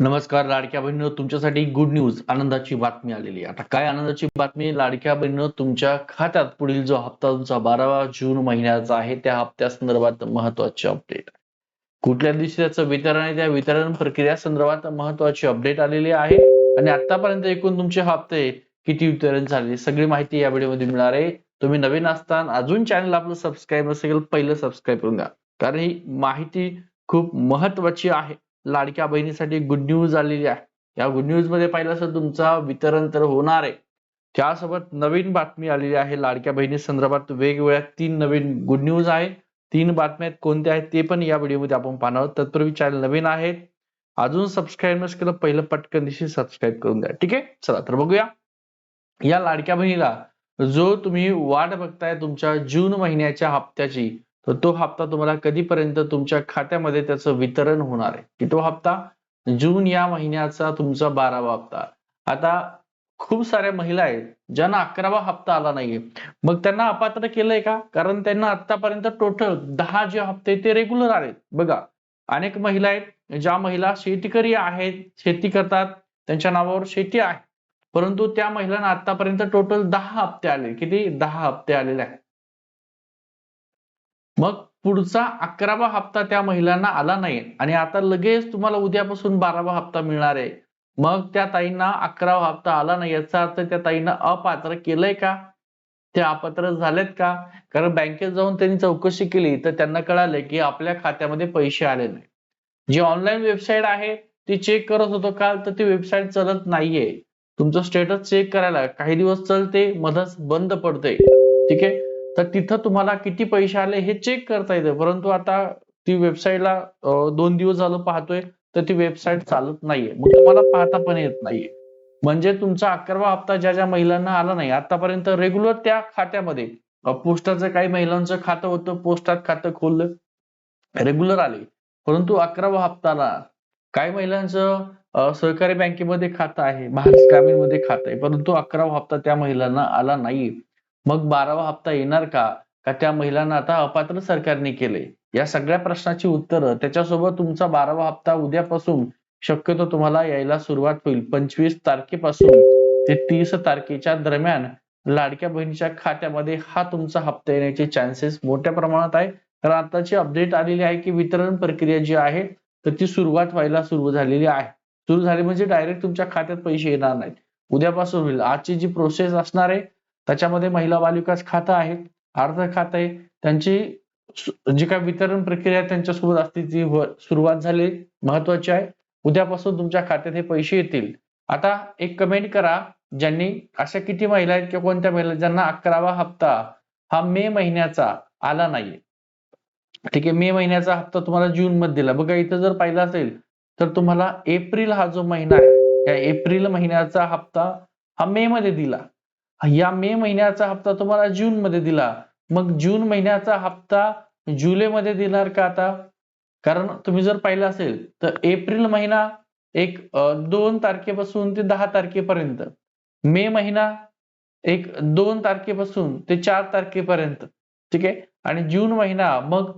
नमस्कार लाडक्या बहिणी तुमच्यासाठी गुड न्यूज आनंदाची बातमी आलेली आहे. आता काय आनंदाची बातमी? लाडक्या बहिणीनं तुमच्या खात्यात पुढील जो हप्ता तुमचा बारावा जून महिन्याचा आहे त्या हप्त्या संदर्भात महत्वाची अपडेट कुठल्या दिवशी त्याचं वितरण आहे? त्या वितरण प्रक्रिया संदर्भात महत्वाची अपडेट आलेली आहे. आणि आतापर्यंत एकूण तुमचे हप्ते किती वितरण झाले? सगळी माहिती या व्हिडिओमध्ये मिळणार आहे. तुम्ही नवीन असताना अजून चॅनल आपलं सबस्क्राईब नसेल पहिलं सबस्क्राईब करून द्या. कारण ही माहिती खूप महत्वाची आहे. लाडक्या बहिणीसाठी गुड न्यूज आलेली आहे. या गुड न्यूजमध्ये पाहिलं असं तुमचा वितरण तर होणार आहे. त्यासोबत नवीन बातमी आलेली आहे लाडक्या बहिणी संदर्भात. वेगवेगळ्या तीन नवीन गुड न्यूज आहे तीन बातम्या आहेत. कोणत्या आहेत ते पण या व्हिडिओमध्ये आपण पाहणार आहोत. तत्पूर्वी चॅनल नवीन आहेत. अजून सबस्क्राईब नस केलं पहिलं पटकन दिवशी सबस्क्राईब करून द्या. ठीक आहे? चला तर बघूया. या लाडक्या बहिणीला जो तुम्ही वाट बघताय तुमच्या जून महिन्याच्या हप्त्याची तर तो हप्ता तुम्हाला कधीपर्यंत तुमच्या खात्यामध्ये त्याचं वितरण होणार आहे? की तो हप्ता जून या महिन्याचा तुमचा बारावा हप्ता आता खूप साऱ्या महिला आहेत ज्यांना अकरावा हप्ता आला नाहीये. मग त्यांना अपात्र केलंय का? कारण त्यांना आतापर्यंत टोटल दहा जे हप्ते ते रेग्युलर आलेत बघा अनेक महिला आहेत ज्या महिला शेतकरी आहेत शेती करतात त्यांच्या नावावर शेती आहे. परंतु त्या महिलांना आतापर्यंत टोटल दहा हप्ते आले. किती? दहा हप्ते आलेले आहेत. मग पुढचा अकरावा हप्ता त्या महिलांना आला नाही. आणि आता लगेच तुम्हाला उद्यापासून बारावा हप्ता मिळणार आहे. मग त्या ताईंना अकरावा हप्ता आला नाही. याचा अर्थ त्या ताईंना अपात्र केलंय का? ते अपात्र झालेत का? कारण बँकेत जाऊन त्यांनी चौकशी केली तर त्यांना कळालं की आपल्या खात्यामध्ये पैसे आले नाही. जी ऑनलाईन वेबसाईट आहे ती चेक करत होतो काल तर ती वेबसाईट चालत नाहीये. तुमचं स्टेटस चेक करायला काही दिवस चालते मधच बंद पडते ठीक आहे? तर तिथं तुम्हाला किती पैसे आले हे चेक करता येतं. परंतु आता ती वेबसाईटला दोन दिवस झालं पाहतोय तर ती वेबसाईट चालत नाहीये. मग तुम्हाला पाहता पण येत नाहीये. म्हणजे तुमचा अकरावा हप्ता ज्या ज्या महिलांना आला नाही आतापर्यंत रेग्युलर त्या खात्यामध्ये पोस्टाचं काही महिलांचं खातं होतं पोस्टात खातं खोललं रेग्युलर आले. परंतु अकरावा हप्ताला काही महिलांचं सहकारी बँकेमध्ये खातं आहे महाराष्ट्र ग्रामीणमध्ये खातं आहे. परंतु अकरावा हप्ता त्या महिलांना आला नाही मग बारावा हप्ता येणार का? का त्या महिलांना आता अपात्र सरकारने केले? या सगळ्या प्रश्नाची उत्तरं त्याच्यासोबत तुमचा बारावा हप्ता उद्यापासून शक्यतो तुम्हाला यायला सुरुवात होईल. पंचवीस तारखेपासून ते तीस तारखेच्या दरम्यान लाडक्या बहिणीच्या खात्यामध्ये हा तुमचा हप्ता येण्याचे चान्सेस मोठ्या प्रमाणात आहे. कारण आताची अपडेट आलेली आहे की वितरण प्रक्रिया जी आहे तर ती सुरुवात व्हायला सुरू झालेली आहे. सुरू झाली म्हणजे डायरेक्ट तुमच्या खात्यात पैसे येणार नाहीत. उद्यापासून होईल. आजची जी प्रोसेस असणार आहे त्याच्यामध्ये महिला बालविकास खातं आहे अर्थ खातं आहे. त्यांची जी काय वितरण प्रक्रिया त्यांच्यासोबत असते ती सुरुवात झाली महत्वाची आहे. उद्यापासून तुमच्या खात्यात हे पैसे येतील. आता एक कमेंट करा ज्यांनी अशा किती महिला आहेत किंवा कोणत्या महिला ज्यांना अकरावा हप्ता हा मे महिन्याचा आला नाहीये. ठीक आहे मे महिन्याचा हप्ता तुम्हाला जून मध्ये दिला. बघा इथं जर पाहिलं असेल तर तुम्हाला एप्रिल हा जो महिना आहे त्या एप्रिल महिन्याचा हप्ता हा मे मध्ये दिला. या मे महिन्याचा हप्ता तुम्हाला जून मध्ये दिला. मग जून महिन्याचा हप्ता जुलै मध्ये देणार का आता? कारण तुम्ही जर पाहिलं असेल तर एप्रिल महिना एक दोन तारखेपासून ते दहा तारखेपर्यंत. मे महिना एक दोन तारखेपासून ते चार तारखेपर्यंत. ठीक आहे? आणि जून महिना मग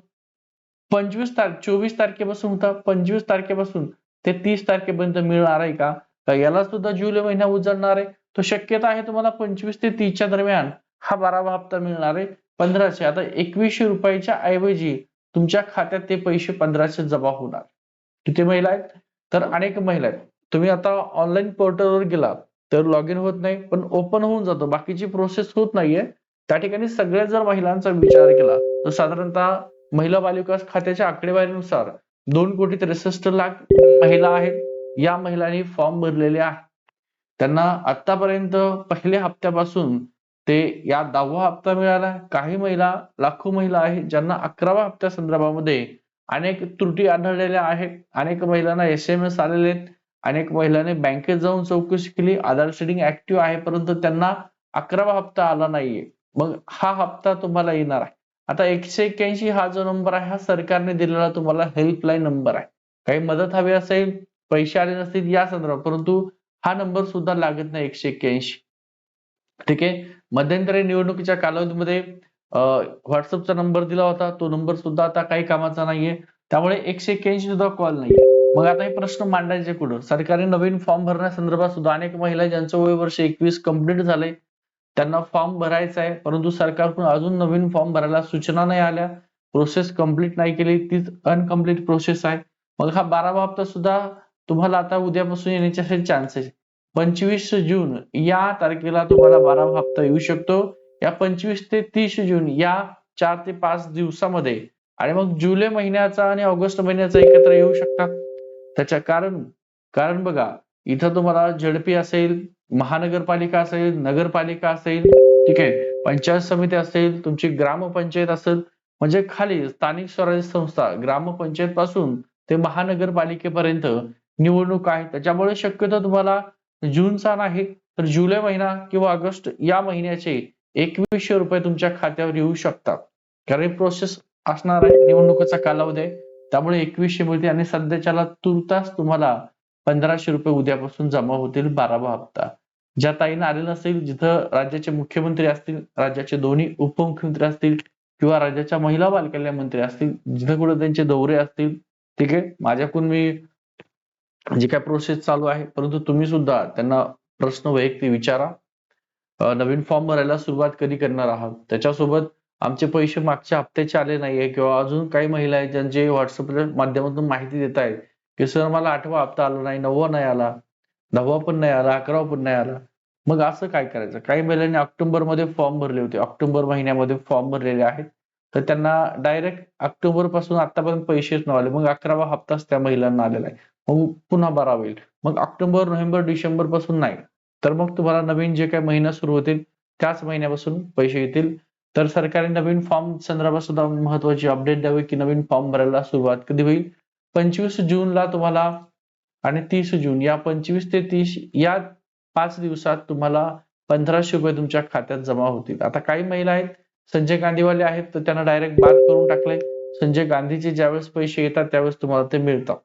पंचवीस तार चोवीस तारखेपासून होता. पंचवीस तारखेपासून ते तीस तारखेपर्यंत मिळणार आहे का? याला सुद्धा जुलै महिना उजळणार आहे. तो शक्यता आहे तुम्हाला पंचवीस ते तीसच्या दरम्यान हा बारावा हप्ता मिळणार आहे. पंधराशे आता एकवीसशे रुपयाच्या ऐवजी तुमच्या खात्यात ते पैसे पंधराशे जमा होणार. किती महिला आहेत? तर अनेक महिला आहेत. तुम्ही आता ऑनलाईन पोर्टलवर गेला तर लॉग इन होत नाही पण ओपन होऊन जातो. बाकीची प्रोसेस होत नाहीये. त्या ठिकाणी सगळ्या जर महिलांचा विचार केला तर साधारणतः महिला बालविकास खात्याच्या आकडेवारीनुसार दोन कोटी त्रेसष्ट लाख महिला आहेत. या महिलांनी फॉर्म भरलेले आहेत. त्यांना आतापर्यंत पहिल्या हप्त्यापासून ते या दहावा हप्ता मिळाला. काही महिला लाखो महिला आहेत ज्यांना अकरावा हप्त्या संदर्भामध्ये अनेक त्रुटी आढळलेल्या आहेत. अनेक महिलांना एस एम एस आलेले आहेत. अनेक महिलांनी बँकेत जाऊन चौकशी केली. आधार शेडिंग ऍक्टिव्ह आहे परंतु त्यांना अकरावा हप्ता आला नाहीये. मग हा हप्ता तुम्हाला येणार आहे. आता एकशे एक्क्याऐंशी हा जो नंबर आहे हा सरकारने दिलेला तुम्हाला हेल्पलाईन नंबर आहे. काही मदत हवी असेल पैसे आले नसतील या संदर्भात परंतु हा नंबर सुद्धा लागत नाही एकशे एक्क्याऐंशी. ठीक आहे? मध्यंतरी निवडणुकीच्या कालावधीमध्ये व्हॉट्सअपचा नंबर दिला होता. तो नंबर सुद्धा आता काही कामाचा नाहीये. त्यामुळे एकशे एक्क्याऐंशी सुद्धा कॉल नाहीये. मग आता हे प्रश्न मांडायचे कुठं? सरकारी नवीन फॉर्म भरण्यासंदर्भात सुद्धा अनेक महिला ज्यांचं वय वर्ष एकवीस कंप्लीट झालंय त्यांना फॉर्म भरायचा आहे. परंतु सरकारकडून अजून नवीन फॉर्म भरायला सूचना नाही आल्या. प्रोसेस कंप्लीट नाही केली. तीच अनकम्प्लीट प्रोसेस आहे. मग हा बारावा हप्ता सुद्धा तुम्हाला आता उद्यापासून येण्याचे असे चान्सेस पंचवीस जून या तारखेला तुम्हाला बारावा हप्ता येऊ शकतो. या पंचवीस ते तीस जून या चार ते पाच दिवसामध्ये आणि मग जुलै महिन्याचा आणि ऑगस्ट महिन्याचा एकत्र येऊ शकतात. त्याच्या कारण कारण बघा इथं तुम्हाला झडपी असेल महानगरपालिका असेल नगरपालिका असेल ठीक आहे पंचायत समिती असेल तुमची ग्रामपंचायत असेल म्हणजे खाली स्थानिक स्वराज्य संस्था ग्रामपंचायत पासून ते महानगरपालिकेपर्यंत निवडणूक आहे. त्याच्यामुळे शक्यतो तुम्हाला जूनचा नाही तर जुलै महिना किंवा ऑगस्ट या महिन्याचे एकवीसशे रुपये तुमच्या खात्यावर येऊ शकतात. कारण प्रोसेस असणार आहे. निवडणुकीचा कालावधी आहे. त्यामुळे एकवीसशे मिळते आणि सध्याच्याला तुर्तास तुम्हाला पंधराशे रुपये उद्यापासून जमा होतील बारावा हप्ता. ज्या ताईंना आले असेल जिथं राज्याचे मुख्यमंत्री असतील राज्याचे दोन्ही उपमुख्यमंत्री असतील किंवा राज्याच्या महिला बालकल्याण मंत्री असतील जिथं कुठे त्यांचे दौरे असतील ठीक आहे? माझ्याकडून मी जी काय प्रोसेस चालू आहे परंतु तुम्ही सुद्धा त्यांना प्रश्न वैयक्तिक विचारा. नवीन फॉर्म भरायला सुरुवात कधी करणार आहात? त्याच्यासोबत आमचे पैसे मागच्या हप्त्याचे आले नाहीये किंवा अजून काही महिला आहेत ज्यांचे व्हॉट्सअपच्या माध्यमातून माहिती देत आहेत की सर मला आठवा हप्ता आला नाही नववा नाही आला दहावा पण नाही आला अकरावा पण नाही आला. मग असं काय करायचं? काही महिलांनी ऑक्टोबरमध्ये फॉर्म भरले होते. ऑक्टोबर महिन्यामध्ये फॉर्म भरलेले आहेत. तर त्यांना डायरेक्ट ऑक्टोबरपासून आतापर्यंत पैसेच न आले. मग अकरावा हप्ताच त्या महिलांना आलेला आहे. मग पुन्हा बारा होईल. मग ऑक्टोबर नोव्हेंबर डिसेंबरपासून नाही. तर मग तुम्हाला नवीन जे काही महिना सुरू होतील त्याच महिन्यापासून पैसे येतील. तर सरकारने नवीन फॉर्म संदर्भात सुद्धा महत्वाची अपडेट द्यावी की नवीन फॉर्म भरायला सुरुवात कधी होईल? पंचवीस जूनला तुम्हाला आणि तीस जून या पंचवीस ते तीस या पाच दिवसात तुम्हाला पंधराशे रुपये तुमच्या खात्यात जमा होतील. आता काही महिला आहेत संजय गांधीवाले आहेत तर त्यांना डायरेक्ट बाद करून टाकले संजय गांधीचे ज्यावेळेस पैसे येतात त्यावेळेस तुम्हाला ते मिळतात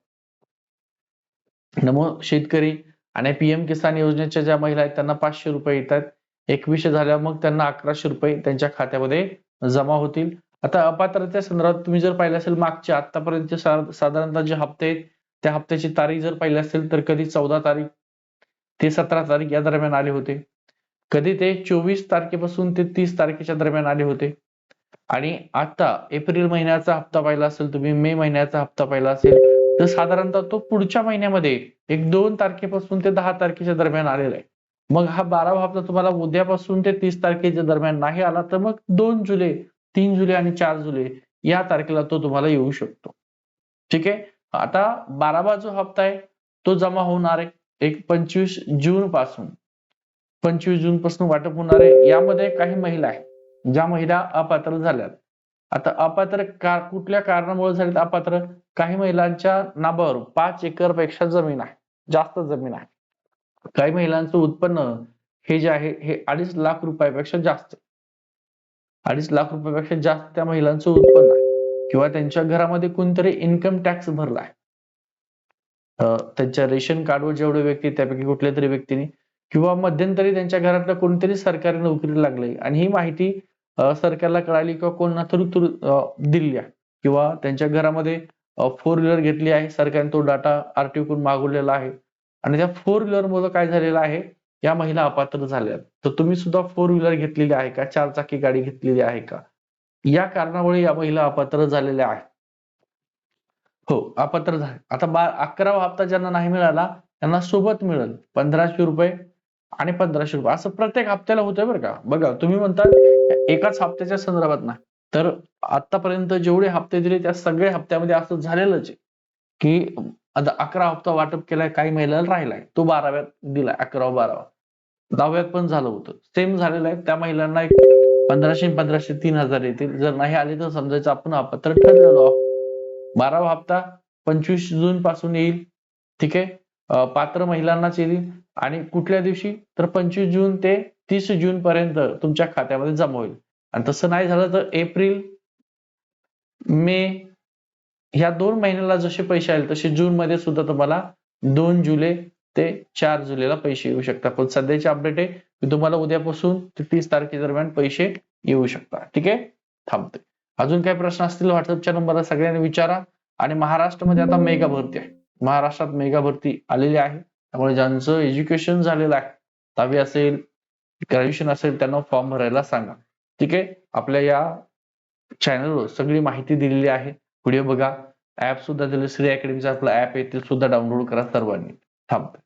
मग शेतकरी आणि पीएम किसान योजनेच्या ज्या महिला आहेत त्यांना पाचशे रुपये येतात. एकवीसशे झाल्या मग त्यांना अकराशे रुपये त्यांच्या खात्यामध्ये जमा होतील. आता अपात्रतेच्या संदर्भात तुम्ही जर पाहिलं असेल मागच्या आतापर्यंत साधारणतः जे हप्ते आहेत त्या हप्त्याची तारीख जर पाहिली असेल तर कधी चौदा तारीख ते सतरा तारीख या दरम्यान आले होते. कधी ते चोवीस तारखेपासून ते तीस तारखेच्या दरम्यान आले होते. आणि आता एप्रिल महिन्याचा हप्ता पाहिला असेल तुम्ही मे महिन्याचा हप्ता पाहिला असेल तर साधारणतः तो पुढच्या महिन्यामध्ये एक दोन तारखेपासून ते दहा तारखेच्या दरम्यान आलेला आहे. मग हा बारावा हप्ता तुम्हाला उद्यापासून ते तीस तारखेच्या दरम्यान नाही आला तर मग दोन जुलै तीन जुलै आणि चार जुलै या तारखेला तो तुम्हाला येऊ शकतो. ठीक आहे? आता बारावा जो हप्ता आहे तो जमा होणार आहे एक पंचवीस जून पासून पंचवीस जून पासून वाटप होणार आहे. यामध्ये काही महिला आहेत. ज्या महिला अपात्र झाल्यात. आता अपात्र का कुठल्या कारणामुळे झालेत अपात्र? काही महिलांच्या नावावर पाच एकरपेक्षा जमीन आहे. जास्त जमीन आहे. काही महिलांचं उत्पन्न हे जे आहे हे अडीच लाख रुपयापेक्षा जास्त अडीच लाख रुपयापेक्षा जास्त त्या महिलांचं उत्पन्न आहे. किंवा त्यांच्या घरामध्ये कोणतरी इन्कम टॅक्स भरला आहे. त्यांच्या रेशन कार्डवर जेवढे व्यक्ती त्यापैकी कुठल्या तरी व्यक्तीने किंवा मध्यंतरी त्यांच्या घरातलं कोणतरी सरकारी नोकरीला लागले. आणि ही माहिती सरकारला कळाली किंवा कोणा तरी थ्रू दिली आहे. किंवा त्यांच्या घरामध्ये फोर व्हीलर घेतली आहे. सरकारने तो डाटा आरटीओ करून मागवलेला आहे. आणि त्या फोर व्हीलर मुळे काय झालेलं आहे? या महिला अपात्र झाल्या तर तुम्ही सुद्धा फोर व्हीलर घेतलेली आहे का? चार चाकी गाडी घेतलेली आहे का? या कारणामुळे या महिला अपात्र झालेल्या आहेत. हो अपात्र झाले आता बा अकरावा हप्ता ज्यांना नाही मिळाला त्यांना सोबत मिळेल. पंधराशे रुपये आणि पंधराशे रुपये. असं प्रत्येक हप्त्याला होतंय बरं का. बघा तुम्ही म्हणता एकाच हप्त्याच्या संदर्भात नाही. तर आतापर्यंत जेवढे हप्ते दिले त्या सगळ्या हप्त्यामध्ये असं झालेलंच आहे की आता अकरा हप्ता वाटप केलाय काही महिला राहिलाय. तो बाराव्यात दिलाय अकरावा बारावा. दहाव्यात पण झालं होतं. सेम झालेलं आहे. त्या महिलांना एक पंधराशे पंधराशे तीन हजार येतील. जर नाही आले तर समजायचं आपण अपात्र ठरलेलो बारावा हप्ता पंचवीस जून पासून येईल. ठीक आहे? पात्र महिलांनाच येईल आणि कुठल्या दिवशी? तर पंचवीस जून ते तीस जून पर्यंत तुमच्या खात्यामध्ये जमा होईल. आणि तसं नाही झालं तर एप्रिल मे ह्या दोन महिन्याला जसे पैसे आले तसे जून मध्ये सुद्धा तुम्हाला दोन जुलै ते चार जुलैला पैसे येऊ शकतात. पण सध्याची अपडेट आहे की तुम्हाला उद्यापासून ते तीस तारखे दरम्यान पैसे येऊ शकतात. ठीक आहे? थांबते अजून काही प्रश्न असतील व्हॉट्सअपच्या नंबरला सगळ्यांनी विचारा. आणि महाराष्ट्रामध्ये आता मेगा भरती आहे. महाराष्ट्रात मेगा भरती आलेली आहे. त्यामुळे ज्यांचं एज्युकेशन झालेलं आहे दहावी असेल ग्रॅज्युएशन असेल त्यांना फॉर्म भरायला सांगा. ठीक आहे? आपल्या या चॅनलवर सगळी माहिती दिलेली आहे. व्हिडिओ बघा. ऍप सुद्धा दिले. श्री अकॅडमीचा आपला ऍप आहे. ते सुद्धा डाउनलोड करा सर्वांनी. थांबतो